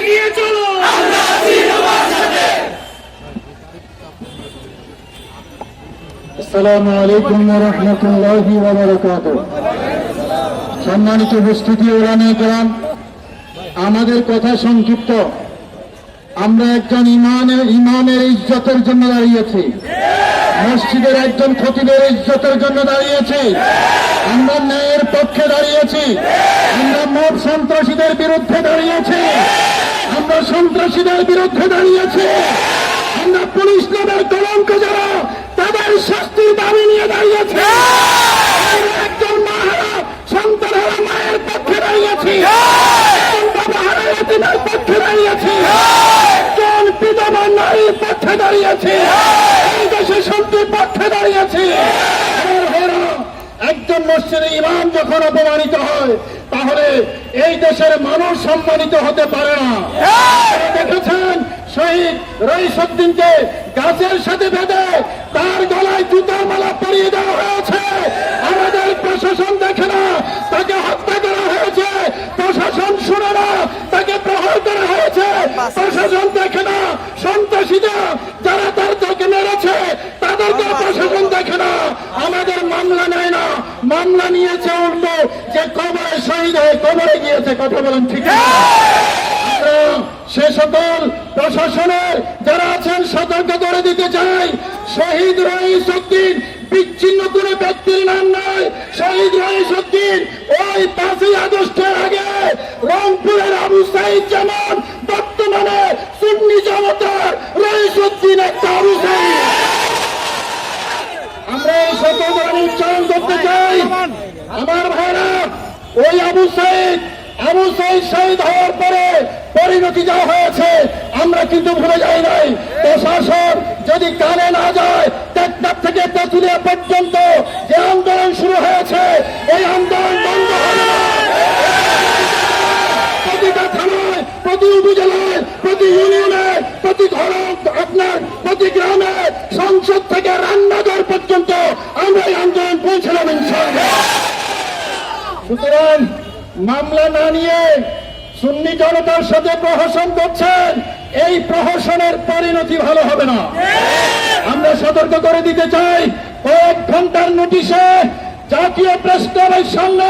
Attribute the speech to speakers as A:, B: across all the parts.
A: এগিয়ে চলো।
B: আসসালামু আলাইকুম রহমতুল্লাহি সম্মানিত উপস্থিতি ওলানে গ্রাম আমাদের কথা সংক্ষিপ্ত। আমরা একজন ইমানের, ইমামের ইজ্জতের জন্য দাঁড়িয়েছি। মসজিদের একজন খতিবের ইজ্জতের জন্য দাঁড়িয়েছি। আমরা ন্যায়ের পক্ষে দাঁড়িয়েছি। আমরা মব সন্ত্রাসীদের বিরুদ্ধে দাঁড়িয়েছি। আমরা সন্ত্রাসীদের বিরুদ্ধে দাঁড়িয়েছি। আমরা পুলিশ নামের কলঙ্ক যারা, তাদের শাস্তির দাবি নিয়ে দাঁড়িয়েছে। একজন মাহারা মায়ের পক্ষে দাঁড়িয়েছি। বাবা হারা পক্ষে দাঁড়িয়েছি। নারীর পক্ষে দাঁড়িয়েছি। এই দেশে শক্তির পক্ষে দাঁড়িয়েছি। একজন মসজিদে ইমাম যখন অপমানিত হয় তাহলে এই দেশের মানুষ সম্মানিত হতে পারে না। দেখেছেন শহীদ রইসুদ্দিনকে গাছের সাথে বেঁধে তার গলায় জুতার মালা পরিয়ে দেওয়া হয়েছে আমাদের প্রশাসন দেখে না তাকে হত্যা করা হয়েছে প্রশাসন শুনে না তাকে প্রহার করা হয়েছে প্রশাসন দেখে না সন্ত্রাসীরা যারা তার তাকে মেরেছে তাদেরকে প্রশাসন দেখে না আমাদের মামলা নেয় না মামলা নিয়েছে উল্টো যে শহীদ কবরে গিয়েছে, কথা বলেন ঠিক? সে সকল প্রশাসনের যারা আছেন, সতর্ক করে দিতে চাই শহীদ রহিস উদ্দিন, বিচ্ছিন্ন কোনো ব্যক্তির নাম নয় শহীদ রহিস উদ্দিন, ওই পাঁচই আগস্টের আগে রংপুরের আবু সাইদ যেমন বর্তমানে সুন্নি জনতার রহিস উদ্দিন একটা আবু সাইদ আমরা এই সকল বাণী উচ্চারণ করতে চাই আমার ভাইরা ওই আবু সাইদ আবু সাইদ শহীদ হওয়ার পরে পরিণতি যা হয়েছে। আমরা কিন্তু ভুলে যাই নাই। প্রশাসন যদি কানে না যায়, টেকনাফ থেকে তেঁতুলিয়া পর্যন্ত যে আন্দোলন শুরু হয়েছে, এই আন্দোলন বন্ধ হবে প্রতি উপজেলায়, প্রতি ইউনিয়নে, প্রতি ঘর আপনার, প্রতি গ্রামে সংসদ থেকে রান্নাঘর পর্যন্ত আমরা এই আন্দোলন পৌঁছলাম ইনশাআল্লাহ। সুতরাং মামলা না নিয়ে সুন্নি জনতার সাথে প্রহসন করছেন, এই প্রহসনের পরিণতি ভালো হবে না। আমরা সতর্ক করে দিতে চাই, কয়েক ঘণ্টার নোটিশে জাতীয় প্রেস ক্লাবের সামনে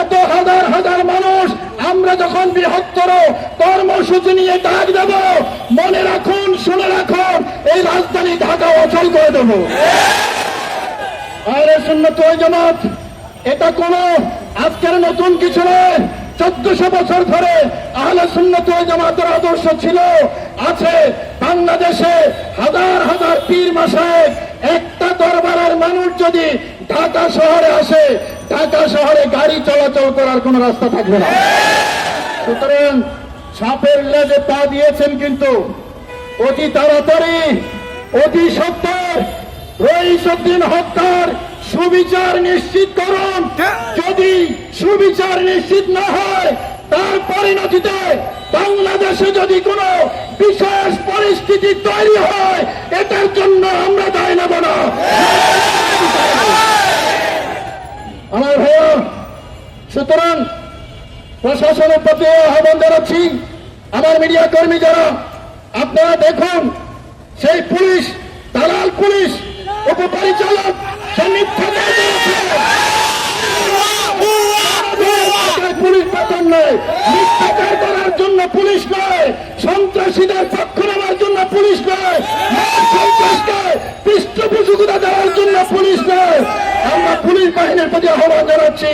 B: এত হাজার হাজার মানুষ, আমরা যখন বৃহত্তর কর্মসূচি নিয়ে ডাক দেব, মনে রাখুন, শুনে রাখুন, এই রাজধানী ঢাকা অচল করে দেব। আরে ওই জামাত, এটা কোন আজকের নতুন কিছু নয়, চোদ্দশো বছর ধরে আহলে সুন্নত জামাতের আদর্শ ছিল, আছে বাংলাদেশে হাজার হাজার পীর মাসায় একটা দরবারের মানুষ যদি ঢাকা শহরে আসে, ঢাকা শহরে গাড়ি চলাচল করার কোন রাস্তা থাকবে না। সুতরাং সাপের লেজে পা দিয়েছেন কিন্তু অতি তাড়াতাড়ি, অতি সত্তর রইসুদ্দিন হত্যার সুবিচার নিশ্চিত করুন। যদি সুবিচার নিশ্চিত না হয় তার পরিণতিতে বাংলাদেশে যদি কোনো বিশেষ পরিস্থিতি তৈরি হয় এটার জন্য আমরা দায় নেব না। আমার ভাইয়া সুতরাং প্রশাসনের প্রতি আহ্বান জানাচ্ছি আমার মিডিয়া কর্মী যারা আপনারা দেখুন সেই পুলিশ দালাল পুলিশ উপপরিচালক আমরা পুলিশ বাহিনীর প্রতি আহ্বান জানাচ্ছি।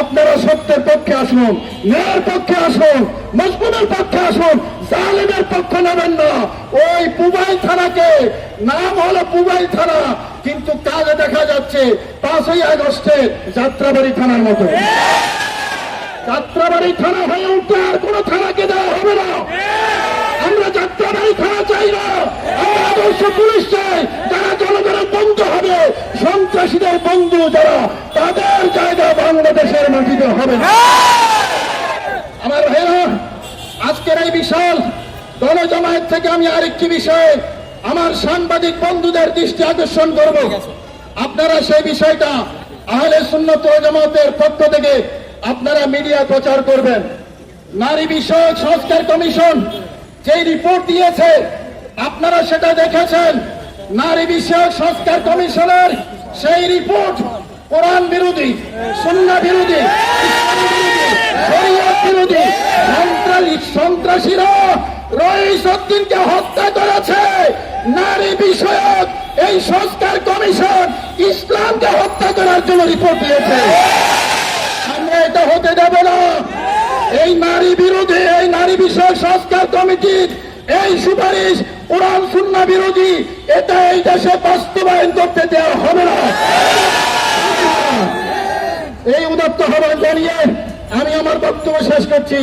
B: আপনারা সত্যের পক্ষে আসুন। ন্যায়ের পক্ষে আসুন। মজবুতের পক্ষে আসুন জালেমের পক্ষ নেবেন না ওই পুবাইল থানাকে নাম হলো পুবাইল থানা। কিন্তু কাজে দেখা যাচ্ছে পাঁচই আগস্টের যাত্রাবাড়ি থানার মতো। যাত্রাবাড়ি থানা হয়ে উঠতে আর কোন থানাকে দেওয়া হবে না। আমরা যাত্রাবাড়ি থানা চাই না। আমরা আদর্শ পুলিশ চাই। যারা জনগণের বন্ধু হবে, সন্ত্রাসীদের বন্ধু যারা, তাদের জায়গা বাংলাদেশের মাটিতে হবে আমার আজকের এই বিশাল থেকে আমি আরেকটি বিষয়ে আমার সাংবাদিক বন্ধুদের দৃষ্টি আকর্ষণ করব। আপনারা সেই বিষয়টা আহলে সুন্নত ওয়াল জামাতের পক্ষ থেকে আপনারা মিডিয়া প্রচার করবেন। নারী বিষয়ক সংস্কার কমিশন যে রিপোর্ট দিয়েছে আপনারা সেটা দেখেছেন? নারী বিষয়ক সংস্কার কমিশনের সেই রিপোর্ট কোরআন বিরোধী সুন্না বিরোধী বিরোধী সন্ত্রাসীরা রইস উদ্দিনকে হত্যা নারী বিষয়ক এই সংস্কার কমিশন ইসলামকে হত্যা করার জন্য রিপোর্ট দিয়েছে। আমরা এটা হতে দেব না। এই নারী বিরোধী, এই নারী বিষয়ক সংস্কার কমিটির এই সুপারিশ কোরআন সুন্না বিরোধী, এটা এই দেশে বাস্তবায়ন করতে দেওয়া হবে না। এই উদাত্ত হবার জানিয়ে আমি আমার বক্তব্য শেষ করছি।